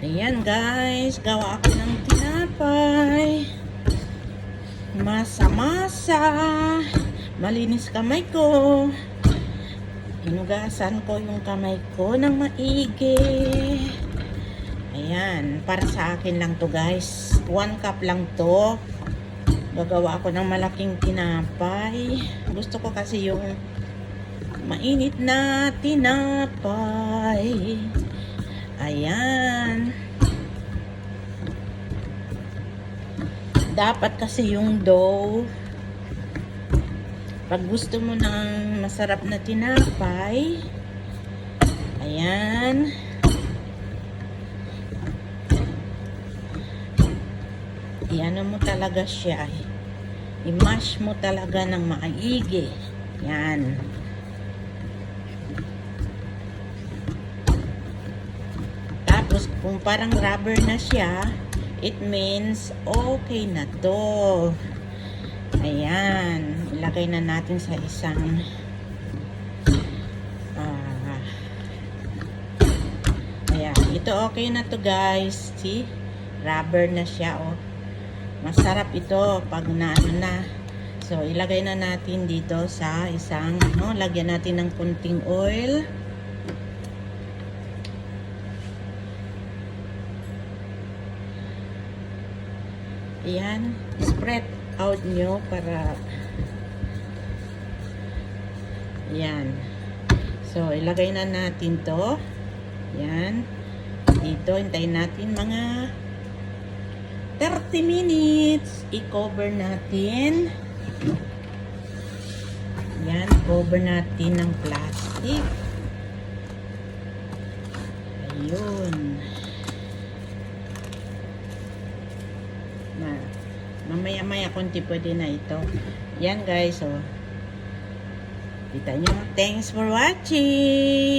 Ayan guys, gawa ako ng tinapay. Masa-masa. Malinis kamay ko. Hinugasan ko yung kamay ko ng maigi. Ayan, para sa akin lang to guys. One cup lang to. Gagawa ako ng malaking tinapay. Gusto ko kasi yung mainit na tinapay. Dapat kasi yung dough, pag gusto mo ng masarap na tinapay, ayan. Iano mo talaga siya. I-mash mo talaga ng maigi. Yan. Tapos, kung parang rubber na siya, it means okay na to. Ayan. Ilagay na natin sa isang ah, ayan. Ito okay na to guys. See? Rubber na siya oh. Masarap ito pag naano na. So, ilagay na natin dito sa isang, no, lagyan natin ng kunting oil. Ayan, spread out nyo para Ayan. So, ilagay na natin to. Ayan. Dito, hintayin natin mga 30 minutes. I-cover natin. Ayan, cover natin ng plastic. Ayun. Na, mamaya-maya konti pwede na ito. Yan guys, oh. Kita nyo. Thanks for watching!